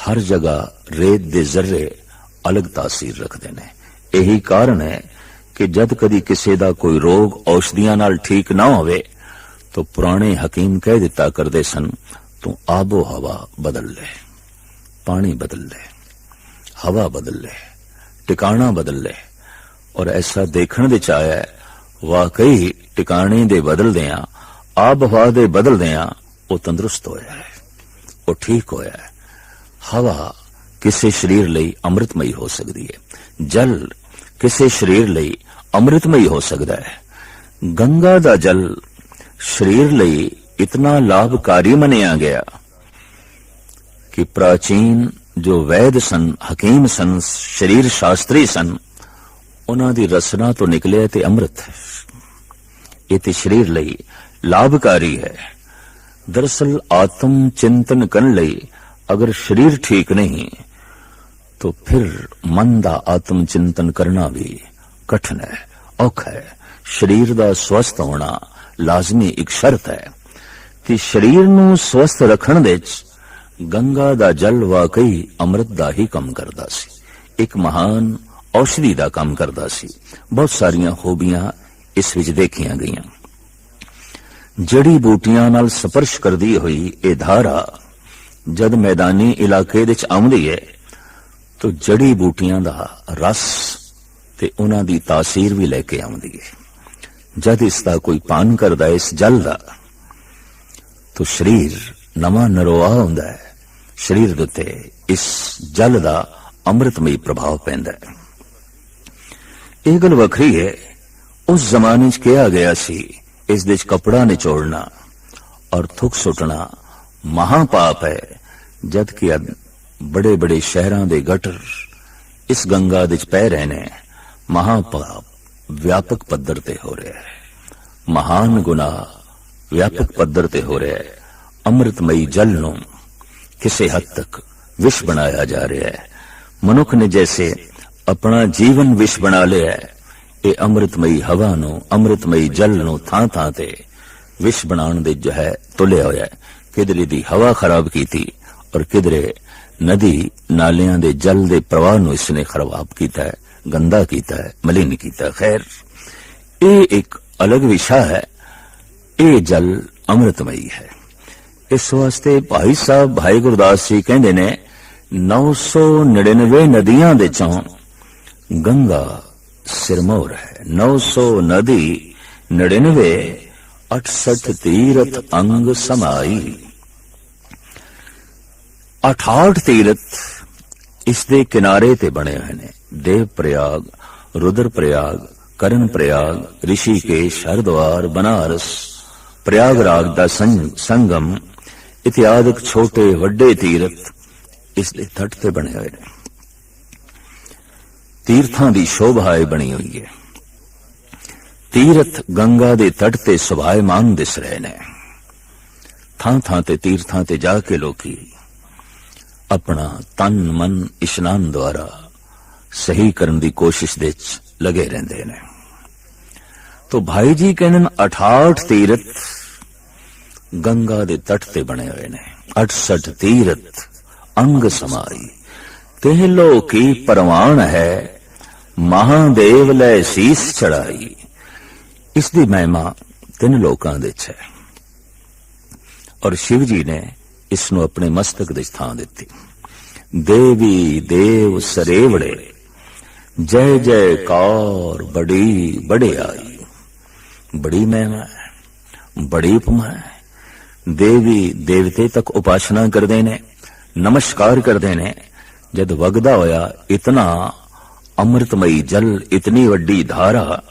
ਹਰ ਜਗ੍ਹਾ ਰੇਤ ਦੇ ਜ਼ਰਰੇ ਅਲੱਗ ਤਾਸੀਰ ਰੱਖਦੇ ਨੇ। ਇਹੀ ਕਾਰਨ ਹੈ ਕਿ ਜਦ ਕਦੀ ਕਿਸੇ ਦਾ ਕੋਈ ਰੋਗ ਔਸ਼ਧੀਆਂ ਨਾਲ ਠੀਕ ਨਾ ਹੋਵੇ, ਤਾਂ ਪੁਰਾਣੇ ਹਕੀਮ ਕਹਿ ਦਿੱਤਾ ਕਰਦੇ ਸਨ, ਤੂੰ ਆਬੋ ਹਵਾ ਬਦਲ ਲੈ, ਪਾਣੀ ਬਦਲ ਲੈ, ਹਵਾ ਬਦਲ ਲੈ, ਟਿਕਾਣਾ ਬਦਲ ਲੈ। ਔਰ ਐਸਾ ਦੇਖਣ ਵਿੱਚ ਆਇਆ ਵਾਕਈ ਟਿਕਾਣੇ ਦੇ ਬਦਲਦਿਆਂ ਆਬ ਹਵਾ ਦੇ ਬਦਲਦਿਆਂ ਉਹ ਤੰਦਰੁਸਤ ਹੋਇਆ ਹੈ, ਉਹ ਠੀਕ ਹੋਇਆ ਹੈ। ਹਵਾ ਕਿਸੇ ਸਰੀਰ ਲਈ ਅੰਮ੍ਰਿਤਮਈ ਹੋ ਸਕਦੀ ਹੈ, ਜਲ ਕਿਸੇ ਸਰੀਰ ਲਈ ਅੰਮ੍ਰਿਤਮਈ ਹੋ ਸਕਦਾ ਹੈ। ਗੰਗਾ ਦਾ ਜਲ ਸਰੀਰ ਲਈ ਇਤਨਾ ਲਾਭਕਾਰੀ ਮੰਨਿਆ ਗਿਆ ਕਿ ਪ੍ਰਾਚੀਨ ਜੋ ਵੈਦ ਸਨ, ਹਕੀਮ ਸਨ, ਸਰੀਰ ਸ਼ਾਸਤਰੀ ਸਨ, ਉਹਨਾਂ ਦੀ ਰਸਨਾ ਤੋਂ ਨਿਕਲਿਆ ਤੇ ਅੰਮ੍ਰਿਤ ਹੈ। ਇਹ ਤੇ ਸਰੀਰ ਲਈ ਲਾਭਕਾਰੀ ਹੈ। ਦਰਸਲ ਆਤਮ ਚਿੰਤਨ ਕਰਨ ਲਈ ਅਗਰ ਸਰੀਰ ਠੀਕ ਨਹੀਂ तो फिर मन ਦਾ ਆਤਮ ਚਿੰਤਨ ਕਰਨਾ ਵੀ ਕਠਿਨ ਹੈ ਔਖਾ ਹੈ ਸਰੀਰ ਦਾ ਸਵਸਥ ਹੋਣਾ ਲਾਜ਼ਮੀ ਇੱਕ ਸ਼ਰਤ ਹੈ ਕਿ ਸਰੀਰ ਨੂੰ ਸਵਸਥ ਰੱਖਣ ਦੇ ਵਿੱਚ ਗੰਗਾ ਦਾ ਜਲ ਵਾਕਈ ਅੰਮ੍ਰਿਤ ਦਾ ਹੀ ਕੰਮ ਕਰਦਾ ਸੀ ਇੱਕ ਮਹਾਨ ਔਸ਼ਧੀ ਦਾ ਕੰਮ ਕਰਦਾ ਸੀ ਬਹੁਤ ਸਾਰੀਆਂ ਖੂਬੀਆਂ ਇਸ ਵਿੱਚ ਦੇਖੀਆਂ ਗਈਆਂ ਜੜੀ ਬੂਟੀਆਂ ਨਾਲ ਸਪਰਸ਼ ਕਰਦੀ ਹੋਈ ਇਹ ਧਾਰਾ ਜਦ ਮੈਦਾਨੀ ਇਲਾਕੇ ਵਿੱਚ ਆਉਂਦੀ ਹੈ ਤੋ ਜੜੀ ਬੂਟੀਆਂ ਦਾ ਰਸ ਤੇ ਉਹਨਾਂ ਦੀ ਤਾਸੀਰ ਵੀ ਲੈ ਕੇ ਆਉਂਦੀ ਹੈ ਜਦ ਇਸ ਦਾ ਕੋਈ ਪਾਨ ਕਰਦਾ ਇਸ ਜਲ ਦਾ, ਤੋ ਸਰੀਰ ਨਵਾਂ ਨਰੋਆ ਹੁੰਦਾ ਹੈ ਸਰੀਰ ਦੇ ਉੱਤੇ ਇਸ ਜਲ ਦਾ ਅੰਮ੍ਰਿਤਮਈ ਪ੍ਰਭਾਵ ਪੈਂਦਾ ਹੈ ਇਹ ਗੱਲ ਵੱਖਰੀ ਹੈ ਉਸ ਜ਼ਮਾਨੇ 'ਚ ਕਿਹਾ ਗਿਆ ਸੀ ਇਸ ਦੇ ਕਪੜਾ ਨਿਚੋੜਨਾ ਔਰ ਥੁੱਕ ਸੁੱਟਣਾ ਮਹਾ ਪਾਪ ਹੈ ਜਦ ਕਿ ਬੜੇ ਬੜੇ ਸ਼ਹਿਰਾਂ ਦੇ ਗਟਰ ਇਸ ਗੰਗਾ ਦੇ 'ਚ ਪੈ ਰਹੇ ਨੇ ਮਹਾ ਪਾਪ ਵਿਆਪਕ ਪੱਧਰ ਤੇ ਹੋ ਰਿਹਾ ਹੈ। ਮਹਾਨ ਗੁਨਾਹ ਵਿਆਪਕ ਪੱਧਰ ਤੇ ਹੋ ਰਿਹਾ ਹੈ। ਅੰਮ੍ਰਿਤਮਈ ਜਲ ਨੂੰ ਕਿਸੇ ਹੱਦ ਤੱਕ ਵਿਸ਼ ਬਣਾਇਆ ਜਾ ਰਿਹਾ ਹੈ। ਮਨੁੱਖ ਨੇ ਜੈਸੇ ਆਪਣਾ ਜੀਵਨ ਵਿਸ਼ ਬਣਾ ਲਿਆ ਹੈ ਇਹ ਅੰਮ੍ਰਿਤਮਈ ਹਵਾ ਨੂੰ, ਅੰਮ੍ਰਿਤਮਈ ਜਲ ਨੂੰ ਥਾਂ ਥਾਂ ਤੇ ਵਿਸ਼ ਬਣਾਉਣ ਦੇ ਜੋ ਹੈ, ਤੁਲਿਆ ਹੋਇਆ ਹੈ। ਕਿਧਰੇ ਦੀ ਹਵਾ ਖਰਾਬ ਕੀਤੀ ਔਰ ਕਿਧਰੇ ਨਦੀ ਨਾਲਿਆਂ ਦੇ ਜਲ ਦੇ ਪ੍ਰਵਾਹ ਨੂੰ ਇਸ ਨੇ ਖਰਾਬ ਕੀਤਾ ਹੈ, ਗੰਦਾ ਕੀਤਾ ਹੈ, ਮਲਿਨ ਕੀਤਾ ਖੈਰ, ਇਹ ਇੱਕ ਅਲੱਗ ਵਿਸ਼ਾ ਹੈ। ਇਹ ਜਲ ਅੰਮ੍ਰਿਤਮਈ ਹੈ। ਇਸ ਵਾਸਤੇ ਭਾਈ ਸਾਹਿਬ, ਭਾਈ ਗੁਰਦਾਸ ਜੀ ਕਹਿੰਦੇ ਨੇ 999 ਨਦੀਆਂ ਦੇ ਚੋਂ ਗੰਗਾ ਸਿਰਮੌਰ ਹੈ 900 ਨਦੀ 99 68 ਤੀਰਥ ਅੰਗ ਸਮਾਈ। 68 ਤੀਰਥ ਇਸ ਦੇ ਕਿਨਾਰੇ ਤੇ ਬਣੇ ਹੋਏ ਨੇ। ਦੇਵ ਪ੍ਰਯਾਗ ਰੁਦਰ ਪ੍ਰਯਾਗ ਕਰਨ ਪ੍ਰਯਾਗ ਰਿਸ਼ੀਕੇਸ਼, ਹਰਿਦੁਆਰ, ਬਨਾਰਸ, ਪ੍ਰਯਾਗਰਾਜ ਦਾ ਸੰਗ- ਸੰਗਮ ਇਤਿਆਦਿਕ ਛੋਟੇ ਵੱਡੇ ਤੀਰਥ ਇਸ ਦੇ ਥਟ ਤੇ ਬਣੇ ਹੋਏ ਨੇ। ਤੀਰਥਾਂ ਦੀ ਸ਼ੋਭਾਏ ਬਣੀ ਹੋਈ ਹੈ। ਤੀਰਥ ਗੰਗਾ ਦੇ ਤਟ ਤੇ ਸੁਭਾਇਮਾਨ ਦਿਸ ਰਹੇ ਨੇ। ਥਾਂ ਥਾਂ ਤੇ ਤੀਰਥਾਂ ਤੇ ਜਾ ਕੇ ਲੋਕੀ ਆਪਣਾ ਤਨ ਮਨ ਇਸ਼ਨਾਨ ਦੁਆਰਾ ਸਹੀ ਕਰਨ ਦੀ ਕੋਸ਼ਿਸ਼ ਦੇ ਵਿੱਚ ਲਗੇ ਰਹਿੰਦੇ ਨੇ। ਤੋ ਭਾਈ ਜੀ ਕਹਿੰਦੇ ਨੇ 68 ਤੀਰਥ ਗੰਗਾ ਦੇ ਤਟ ਤੇ ਬਣੇ ਹੋਏ ਨੇ। 68 ਤੀਰਥ ਅੰਗ ਸਮਾਈ। ਤੇ ਲੋ ਪਰਵਾਨ ਹੈ। ਮਹਾਦੇਵ ਲੈ ਸੀਸ ਚੜਾਈ। ਇਸ ਦੀ ਮਹਿਮਾ ਤਿੰਨ ਲੋਕਾਂ ਦੇ ਚ ਹੈ। ਔਰ ਸ਼ਿਵ ਜੀ ਨੇ ਇਸ ਨੂੰ ਆਪਣੇ ਮਸਤਕ ਦੇ ਸਥਾਨ ਦਿੱਤੀ। ਦੇਵੀ, ਦੇਵ ਸਰੇਵੜੇ, ਜੈ ਜੈ ਕੌਰ ਬੜੀ ਬੜਿਆਈ। ਬੜੀ ਮਹਿਮਾ ਹੈ, ਬੜੀ ਉਪਮਾ ਹੈ। ਦੇਵੀ ਦੇਵਤੇ ਤੱਕ ਉਪਾਸਨਾ ਕਰਦੇ ਨੇ, ਨਮਸਕਾਰ ਕਰਦੇ ਨੇ। ਜਦ ਵਗਦਾ ਹੋਇਆ ਇਤਨਾ ਅੰਮ੍ਰਿਤਮਈ ਜਲ ਇਤਨੀ ਵੱਡੀ ਧਾਰਾ,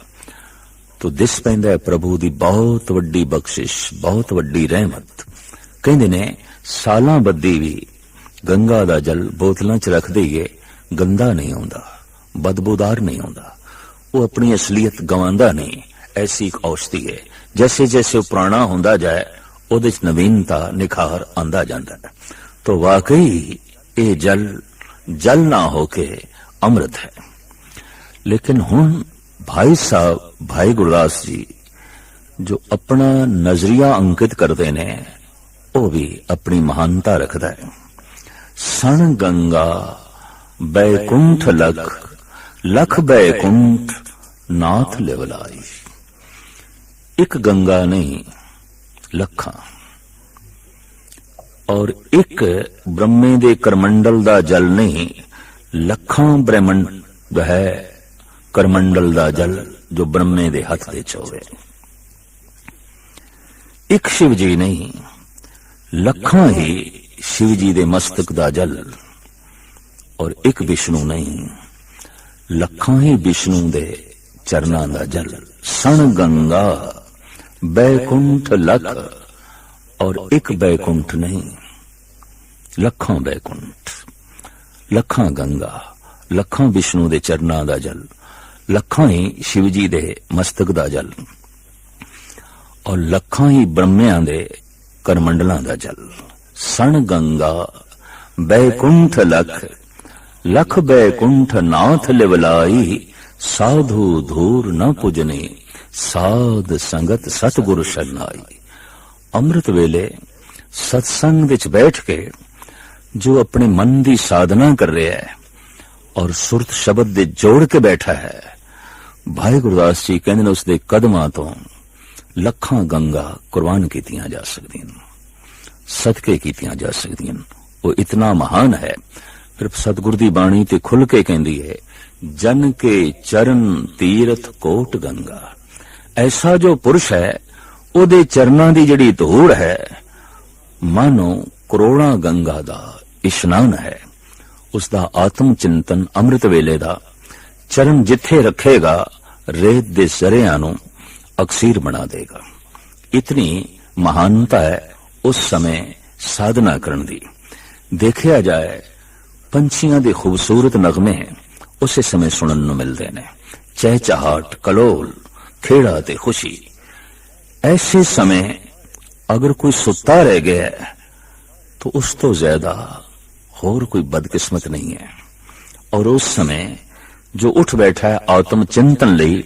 ਤੋ ਦਿਸ ਪੈਂਦਾ ਹੈ ਪ੍ਰਭੂ ਦੀ ਬਹੁਤ ਵੱਡੀ ਬਖਸ਼ਿਸ਼, ਬਹੁਤ ਵੱਡੀ ਰਹਿਮਤ। ਕਹਿੰਦੇ ਨੇ, ਸਾਲਾਂ ਬੱਦੀ ਵੀ ਗੰਗਾ ਦਾ ਜਲ ਬੋਤਲਾਂ 'ਚ ਰੱਖ ਦਈਏ, ਗੰਦਾ ਨਹੀਂ ਆਉਂਦਾ, ਬਦਬੂਦਾਰ ਨਹੀਂ ਆਉਂਦਾ। ਉਹ ਆਪਣੀ ਅਸਲੀਅਤ ਗਵਾਉਂਦਾ ਨਹੀਂ, ਐਸੀ ਇੱਕ ਔਸ਼ਧੀ ਹੈ। ਜੈਸੇ ਜੈਸੇ ਉਹ ਪੁਰਾਣਾ ਹੁੰਦਾ ਜਾਏ, ਉਹਦੇ 'ਚ ਨਵੀਨਤਾ, ਨਿਖਾਰ ਆਂਦਾ ਜਾਂਦਾ ਹੈ। ਤੋ ਵਾਕਈ, ਇਹ ਜਲ ਜਲ ਨਾ ਹੋ ਕੇ ਅੰਮ੍ਰਿਤ ਹੈ। ਲੇਕਿਨ ਹੁਣ ਭਾਈ ਸਾਹਿਬ, ਭਾਈ ਗੁਰਦਾਸ ਜੀ, ਜੋ ਆਪਣਾ ਨਜ਼ਰੀਆ ਅੰਕਿਤ ਕਰਦੇ ਨੇ, ਉਹ ਵੀ ਆਪਣੀ ਮਹਾਨਤਾ ਰੱਖਦਾ ਹੈ। ਸਣ ਗੰਗਾ, ਬੈਕੁੰਠ ਲਖ ਲਖ ਬੈਕੁੰਠ, ਨਾਥ ਲਿਵਲਾਈ। ਇੱਕ ਗੰਗਾ ਨਹੀਂ, ਲੱਖਾਂ। ਔਰ ਇੱਕ ਬ੍ਰਹਮੇ ਦੇ ਕਰਮੰਡਲ ਦਾ ਜਲ ਨਹੀਂ, ਲੱਖਾਂ ਬ੍ਰਹਮੰਡ ਹੈ। ਕਰਮੰਡਲ ਦਾ ਜਲ ਜੋ ਬ੍ਰਹਮੇ ਦੇ ਹੱਥ ਵਿੱਚ ਹੋਵੇ। ਇੱਕ ਸ਼ਿਵ ਜੀ ਨਹੀਂ, ਲੱਖਾਂ ਹੀ ਸ਼ਿਵ ਜੀ ਦੇ ਮਸਤਕ ਦਾ ਜਲ ਔਰ ਇੱਕ ਵਿਸ਼ਨੂੰ ਨਹੀਂ, ਲੱਖਾਂ ਹੀ ਵਿਸ਼ਨੂੰ ਦੇ ਚਰਨਾਂ ਦਾ ਜਲ। ਸਣ ਗੰਗਾ, ਬੈਕੁੰਠ ਲਖ ਔਰ ਇੱਕ ਬੈਕੁੰਠ ਨਹੀਂ, ਲੱਖਾਂ ਬੈਕੁੰਠ, ਲੱਖਾਂ ਗੰਗਾ, ਲੱਖਾਂ ਵਿਸ਼ਨੂੰ ਦੇ ਚਰਨਾਂ ਦਾ ਜਲ। ਲੱਖਾਂ ਹੀ ਸ਼ਿਵ ਜੀ ਦੇ ਮਸਤਕ ਦਾ ਜਲ ਔਰ ਲੱਖਾਂ ਹੀ ਬ੍ਰਹਮਿਆਂ ਦੇ ਕਰਮੰਡਲਾਂ ਦਾ ਜਲ। ਸਣ ਗੰਗਾ, ਬੈਕੁੰਠ ਲਖ ਲਖ ਬੈਕੁੰਠ ਨਾਥ ਲਿਵਲਾਈ, ਸਾਧੂ ਧੂਰ ਨ ਪੁਜਨੇ, ਸਾਧ ਸੰਗਤ ਸਤਗੁਰ ਸ਼ਰਨਾਈ। ਅੰਮ੍ਰਿਤ ਵੇਲੇ ਸਤਸੰਗ ਵਿੱਚ ਬੈਠ ਕੇ ਜੋ ਆਪਣੇ ਮਨ ਦੀ ਸਾਧਨਾ ਕਰ ਰਿਹਾ ਹੈ ਔਰ ਸੁਰਤ ਸ਼ਬਦ ਦੇ ਜੋੜ ਕੇ ਬੈਠਾ ਹੈ ਭਾਈ ਗੁਰਦਾਸ ਜੀ ਕਹਿੰਦੇ ਨੇ, ਉਸ ਦੇ ਕਦਮਾਂ ਤੋਂ ਲੱਖਾਂ ਗੰਗਾ ਕੁਰਬਾਨ ਕੀਤੀਆਂ ਜਾ ਸਕਦੀਆਂ ਸਦਕੇ ਕੀਤੀਆਂ ਜਾ ਸਕਦੀਆਂ ਉਹ ਇਤਨਾ ਮਹਾਨ ਹੈ ਫਿਰ ਸਤਿਗੁਰ ਦੀ ਬਾਣੀ ਤੇ ਖੁੱਲ ਕੇ ਕਹਿੰਦੀ ਹੈ, ਜਨ ਕੇ ਚਰਨ ਤੀਰਥ ਕੋਟ ਗੰਗਾ। ਐਸਾ ਜੋ ਪੁਰਸ਼ ਹੈ, ਉਹਦੇ ਚਰਨਾਂ ਦੀ ਜਿਹੜੀ ਧੂੜ ਹੈ, ਮਾਨੋ ਕਰੋੜਾਂ ਗੰਗਾ ਦਾ ਇਸ਼ਨਾਨ ਹੈ। ਉਸ ਦਾ ਆਤਮ ਚਿੰਤਨ ਅੰਮ੍ਰਿਤ ਵੇਲੇ ਦਾ, ਚਰਨ ਜਿੱਥੇ ਰੱਖੇਗਾ ਰੇਤ ਦੇ ਜ਼ਰਿਆਂ ਨੂੰ ਅਕਸੀਰ ਬਣਾ ਦੇਗਾ। ਇਤਨੀ ਮਹਾਨਤਾ ਹੈ ਉਸ ਸਮੇਂ ਸਾਧਨਾ ਕਰਨ ਦੀ। ਦੇਖਿਆ ਜਾਏ, ਪੰਛੀਆਂ ਦੇ ਖੂਬਸੂਰਤ ਨਗਮੇ ਉਸੇ ਸਮੇਂ ਸੁਣਨ ਨੂੰ ਮਿਲਦੇ ਨੇ। ਚਹਿਚਹਾਟ, ਕਲੋਲ, ਖੇੜਾ ਤੇ ਖੁਸ਼ੀ। ਐਸੇ ਸਮੇਂ ਅਗਰ ਕੋਈ ਸੁੱਤਾ ਰਹਿ ਗਿਆ ਤਾਂ ਉਸ ਤੋਂ ਜ਼ਿਆਦਾ ਹੋਰ ਕੋਈ ਬਦਕਿਸਮਤ ਨਹੀਂ ਹੈ। ਔਰ ਉਸ ਸਮੇਂ ਜੋ ਉੱਠ ਬੈਠਾ ਹੈ ਆਤਮ ਚਿੰਤਨ ਲਈ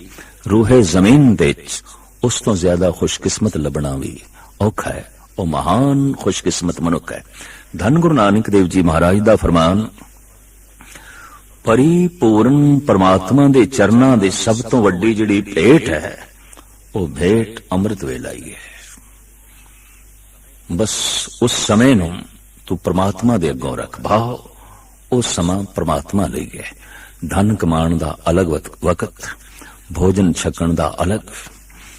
ਰੂਹੇ ਜ਼ਮੀਨ ਦੇ ਵਿੱਚ, ਉਸ ਤੋਂ ਜ਼ਿਆਦਾ ਖੁਸ਼ਕਿਸਮਤ ਲੱਭਣਾ ਵੀ ਔਖਾ ਹੈ। ਉਹ ਮਹਾਨ ਖੁਸ਼ਕਿਸਮਤ ਮਨੁੱਖ ਹੈ। ਧੰਨ ਗੁਰੂ ਨਾਨਕ ਦੇਵ ਜੀ ਮਹਾਰਾਜ ਦਾ ਫਰਮਾਨ, ਪਰਿਪੂਰਨ ਪਰਮਾਤਮਾ ਦੇ ਚਰਨਾਂ ਦੇ ਸਭ ਤੋਂ ਵੱਡੀ ਜਿਹੜੀ ਭੇਟ ਹੈ, ਉਹ ਭੇਟ ਅੰਮ੍ਰਿਤ ਵੇਲਾ ਹੀ ਹੈ। ਬਸ ਉਸ ਸਮੇਂ ਨੂੰ ਤੂੰ ਪ੍ਰਮਾਤਮਾ ਦੇ ਅੱਗੋਂ ਰੱਖ। ਭਾਵ ਉਹ ਸਮਾਂ ਪ੍ਰਮਾਤਮਾ ਲਈ ਹੈ। ਧਨ ਕਮਾਉਣ ਦਾ ਅਲੱਗ ਵਕਤ, ਭੋਜਨ ਛਕਣ ਦਾ ਅਲੱਗ,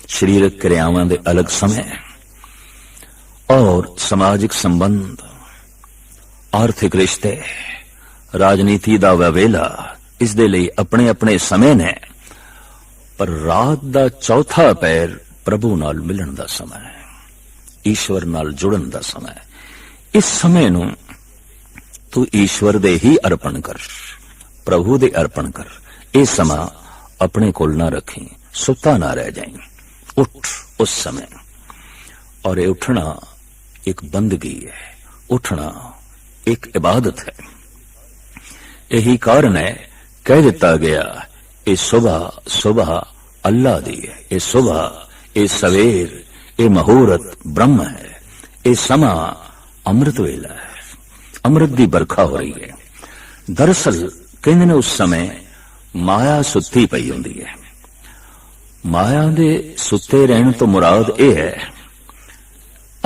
ਸਰੀਰਕ ਕਿਰਿਆਵਾਂ ਦੇ ਅਲੱਗ ਸਮੇਂ, ਔਰ ਸਮਾਜਿਕ ਸੰਬੰਧ, ਆਰਥਿਕ ਰਿਸ਼ਤੇ, ਰਾਜਨੀਤੀ ਦਾ ਵਵੇਲਾ, ਇਸ ਦੇ ਲਈ ਆਪਣੇ ਆਪਣੇ ਸਮੇਂ ਨੇ, ਪਰ ਰਾਤ ਦਾ ਚੌਥਾ ਪੈਰ ਪ੍ਰਭੂ ਨਾਲ ਮਿਲਣ ਦਾ ਸਮਾਂ ਹੈ, ਈਸ਼ਵਰ ਨਾਲ ਜੁੜਨ ਦਾ ਸਮਾਂ ਹੈ। ਇਸ ਸਮੇਂ ਨੂੰ ਤੂੰ ਈਸ਼ਵਰ ਦੇ ਹੀ ਅਰਪਣ ਕਰ। ਪ੍ਰਭੂ ਦੇ ਅਰਪਣ ਕਰ ਇਹ ਸਮਾਂ ਆਪਣੇ ਕੋਲ ਨਾ ਰੱਖੀ ਸੁੱਤਾ ਨਾ ਰਹਿ ਜਾਈਂ ਉੱਠ ਉਸ ਸਮੇਂ ਔਰ ਇਹ ਉੱਠਣਾ ਇੱਕ ਬੰਦਗੀ ਹੈ ਉੱਠਣਾ ਇੱਕ ਇਬਾਦਤ ਹੈ ਇਹੀ ਕਾਰਨ ਹੈ ਕਹਿ ਦਿੱਤਾ ਗਿਆ ਇਹ ਸਵੇਰ ਸਵੇਰ ਅੱਲਾ ਦੀ ਹੈ ਇਹ ਸਵੇਰ ਇਹ ਸਵੇਰ ਇਹ ਮਹੂਰਤ ਬ੍ਰਹਮ ਹੈ ਇਹ ਸਮਾਂ ਅੰਮ੍ਰਿਤ ਵੇਲਾ ਹੈ ਅੰਮ੍ਰਿਤ ਦੀ ਬਰਖਾ ਹੋ ਰਹੀ ਹੈ ਦਰਅਸਲ ਕਹਿੰਦੇ ਨੇ ਉਸ ਸਮੇਂ ਮਾਇਆ ਸੁੱਤੀ ਪਈ ਹੁੰਦੀ ਹੈ। ਮਾਇਆ ਦੇ ਸੁੱਤੇ ਰਹਿਣ ਤੋਂ ਮੁਰਾਦ ਇਹ ਹੈ,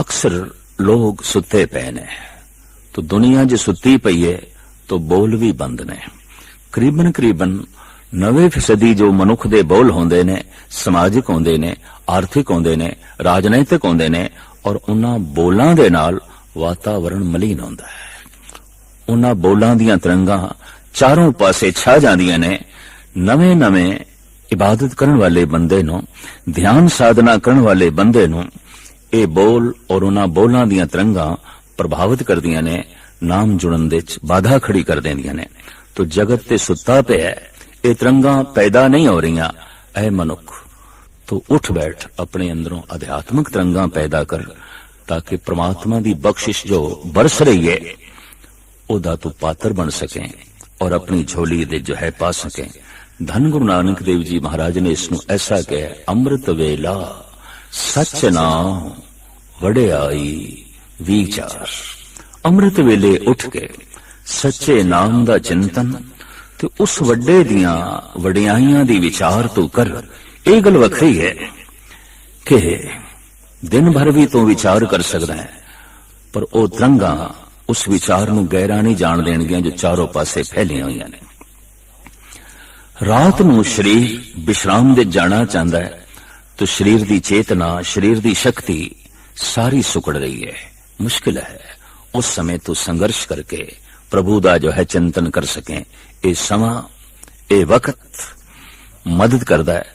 ਅਕਸਰ ਲੋਕ ਸੁੱਤੇ ਪਏ ਨੇ, ਤੋ ਦੁਨੀਆ ਜੇ ਸੁੱਤੀ ਪਈ ਹੈ, ਤੋ ਬੋਲ ਵੀ ਬੰਦ ਨੇ। ਕਰੀਬਨ ਕਰੀਬਨ 90 ਫੀਸਦੀ ਜੋ ਮਨੁੱਖ ਦੇ ਬੋਲ ਹੁੰਦੇ ਨੇ, ਸਮਾਜਿਕ ਹੁੰਦੇ ਨੇ, ਆਰਥਿਕ ਹੁੰਦੇ ਨੇ, ਰਾਜਨੀਤਿਕ ਹੁੰਦੇ ਨੇ, ਔਰ ਉਹਨਾਂ ਬੋਲਾਂ ਦੇ ਨਾਲ ਵਾਤਾਵਰਣ ਮਲੀਨ ਹੁੰਦਾ ਹੈ। ਉਹਨਾਂ ਬੋਲਾਂ ਦੀਆਂ ਤਰੰਗਾਂ ਚਾਰੋਂ ਪਾਸੇ ਛਾ ਜਾਂਦੀਆਂ ਨੇ ਨਵੇਂ-ਨਵੇਂ ਇਬਾਦਤ ਕਰਨ ਵਾਲੇ ਬੰਦੇ ਨੂੰ, ਧਿਆਨ ਸਾਧਨਾ ਕਰਨ ਵਾਲੇ ਬੰਦੇ ਨੂੰ, ਇਹ ਬੋਲ ਔਰ ਉਹਨਾਂ ਬੋਲਾਂ ਦੀਆਂ ਤਰੰਗਾਂ ਪ੍ਰਭਾਵਿਤ ਕਰਦੀਆਂ ਨੇ, ਨਾਮ ਜੁੜਨ ਦੇ ਵਿੱਚ ਬਾਧਾ ਖੜੀ ਕਰ ਦਿੰਦੀਆਂ ਨੇ। ਤੋ ਜਗਤ ਤੇ ਸੁੱਤਾ ਪਿਆ ਇਹ ਤਰੰਗਾਂ ਪੈਦਾ ਨਹੀਂ ਹੋ ਰਹੀਆਂ, ਐ ਮਨੁੱਖ। ਤੋ ਉੱਠ ਬੈਠ, ਆਪਣੇ ਅੰਦਰੋਂ ਅਧਿਆਤਮਿਕ ਤਰੰਗਾਂ ਪੈਦਾ ਕਰ, ਤਾਂ ਕਿ ਪ੍ਰਮਾਤਮਾ ਦੀ ਬਖਸ਼ਿਸ਼ ਜੋ ਬਰਸ ਰਹੀ ਹੈ, ਉਹਦਾ ਤੂੰ ਪਾਤਰ ਬਣ ਸਕੇ। ਔਰ ਆਪਣੀ ਝੋਲੀ ਦੇ ਜੋ ਹੈ ਪਾ ਸਕੇ। ਧੰਨ ਗੁਰੂ ਨਾਨਕ ਦੇਵ ਜੀ ਮਹਾਰਾਜ ਨੇ ਇਸ ਨੂੰ ਐਸਾ ਕਿਹਾ, ਅੰਮ੍ਰਿਤ ਵੇਲਾ, ਸੱਚ ਨਾਮ ਵਡਿਆਈ ਵਿਚਾਰ। ਅੰਮ੍ਰਿਤ ਵੇਲੇ ਉੱਠ ਕੇ ਸੱਚੇ ਨਾਮ ਦਾ ਚਿੰਤਨ ਤੇ ਉਸ ਵੱਡੇ ਦੀਆਂ ਵਡਿਆਈਆਂ ਦੀ ਵਿਚਾਰ ਤੂੰ ਕਰ, ਇਹ ਗੱਲ ਵੱਖਰੀ ਹੈ ਕਿ ਦਿਨ ਭਰ ਵੀ ਤੂੰ ਵਿਚਾਰ ਕਰ ਸਕਦਾ ਹੈ, ਪਰ ਉਹ ਤਰੰਗਾ ਉਸ ਵਿਚਾਰ ਨੂੰ ਗਹਿਰਾ ਨਹੀਂ ਜਾਣ ਦੇਣਗੀਆਂ ਜੋ ਚਾਰੋਂ ਪਾਸੇ ਫੈਲੀਆਂ ਹੋਈਆਂ ਨੇ। ਰਾਤ ਨੂੰ ਸਰੀਰ ਵਿਸ਼ਰਾਮ ਦੇ ਜਾਣਾ ਚਾਹੁੰਦਾ ਹੈ, ਤਾਂ ਸਰੀਰ ਦੀ ਚੇਤਨਾ, ਸਰੀਰ ਦੀ ਸ਼ਕਤੀ ਸਾਰੀ ਸੁਕੜ ਰਹੀ ਹੈ। ਮੁਸ਼ਕਿਲ ਹੈ। ਉਸ ਸਮੇਂ ਤੂੰ ਸੰਘਰਸ਼ ਕਰਕੇ ਪ੍ਰਭੂ ਦਾ ਜੋ ਹੈ ਚਿੰਤਨ ਕਰ ਸਕੇ। ਇਹ ਸਮਾਂ, ਇਹ ਵਕਤ ਮਦਦ ਕਰਦਾ ਹੈ।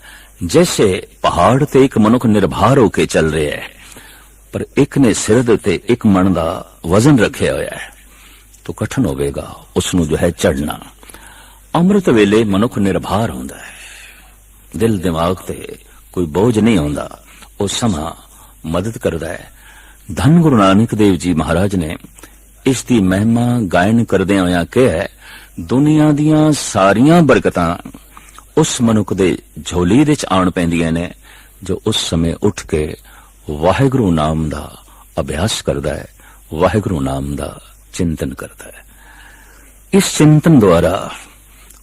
ਜੈਸੇ ਪਹਾੜ ਤੇ ਇੱਕ ਮਨੁੱਖ ਨਿਰਭਰ ਹੋ ਕੇ ਚੱਲ ਰਿਹਾ ਹੈ ਪਰ ਇੱਕ ਨੇ ਸਿਰ ਦੇ ਉੱਤੇ ਇੱਕ ਮਣ ਦਾ ਵਜ਼ਨ ਰੱਖਿਆ ਹੋਇਆ ਹੈ। ਤੋ ਕਠਨ ਹੋਵੇਗਾ ਉਸ ਨੂੰ ਜੋ ਹੈ ਚੜਨਾ ਅੰਮ੍ਰਿਤ ਵੇਲੇ ਮਨੁੱਖ ਨਿਰਭਰ ਹੁੰਦਾ ਹੈ। ਦਿਲ ਦਿਮਾਗ ਤੇ ਕੋਈ ਬੋਝ ਨਹੀਂ ਹੁੰਦਾ ਉਹ ਸਮਾਂ ਮਦਦ ਕਰਦਾ ਹੈ। ਧੰਨ ਗੁਰੂ ਨਾਨਕ ਦੇਵ ਜੀ ਮਹਾਰਾਜ ਨੇ ਇਸ ਦੀ ਮਹਿਮਾ ਗਾਇਨ ਕਰਦਿਆਂ ਹੋਇਆ ਕਿਹਾ ਹੈ, ਦੁਨੀਆ ਦੀਆਂ ਸਾਰੀਆਂ ਬਰਕਤਾਂ ਉਸ ਮਨੁੱਖ ਦੇ ਝੋਲੀ ਦੇ ਵਿੱਚ ਆਉਣ ਪੈਂਦੀਆਂ ਨੇ ਜੋ ਉਸ ਸਮੇਂ ਉੱਠ ਕੇ ਵਾਹਿਗੁਰੂ ਨਾਮ ਦਾ ਅਭਿਆਸ ਕਰਦਾ ਹੈ, ਵਾਹਿਗੁਰੂ ਨਾਮ ਦਾ ਚਿੰਤਨ ਕਰਦਾ ਹੈ। ਇਸ ਚਿੰਤਨ ਦੁਆਰਾ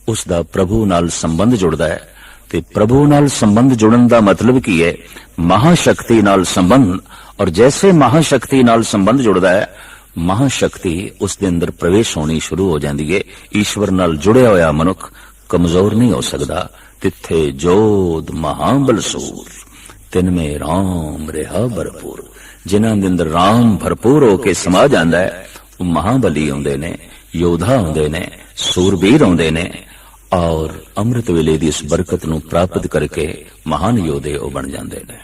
ਉਸ ਦਾ ਪ੍ਰਭੂ ਨਾਲ ਸੰਬੰਧ ਜੁੜਦਾ ਹੈ ਤੇ ਪ੍ਰਭੂ ਨਾਲ ਸੰਬੰਧ ਜੁੜਨ ਦਾ ਮਤਲਬ ਕੀ ਹੈ, ਮਹਾਸ਼ਕਤੀ ਨਾਲ ਸੰਬੰਧ ਔਰ ਜੈਸੇ ਮਹਾ ਸ਼ਕਤੀ ਨਾਲ ਸੰਬੰਧ ਜੁੜਦਾ ਹੈ, ਮਹਾਸ਼ਕਤੀ ਉਸ ਦੇ ਅੰਦਰ ਪ੍ਰਵੇਸ਼ ਹੋਣੀ ਸ਼ੁਰੂ ਹੋ ਜਾਂਦੀ ਹੈ। ਈਸ਼ਵਰ ਨਾਲ ਜੁੜਿਆ ਹੋਇਆ ਮਨੁੱਖ ਕਮਜ਼ੋਰ ਨਹੀਂ ਹੋ ਸਕਦਾ, ਤਿੱਥੇ ਜੋਦ ਮਹਾਬਲ ਸੂਰ ਤਿਨ ਮੇ ਰਾਮ ਰਿਹਾ ਭਰਪੂਰ। ਜਿਨ੍ਹਾਂ ਦੇ ਅੰਦਰ ਰਾਮ ਭਰਪੂਰ ਹੋ ਕੇ ਸਮਾ ਜਾਂਦਾ ਹੈ, ਉਹ ਮਹਾਬਲੀ ਆਉਂਦੇ ਨੇ, ਯੋਧਾ ਆਉਂਦੇ ਨੇ, ਸੂਰਬੀਰ ਆਉਂਦੇ ਨੇ ਔਰ ਅੰਮ੍ਰਿਤ ਵੇਲੇ ਦੀ ਇਸ ਬਰਕਤ ਨੂੰ ਪ੍ਰਾਪਤ ਕਰਕੇ ਮਹਾਨ ਯੋਧੇ ਉਹ ਬਣ ਜਾਂਦੇ ਨੇ।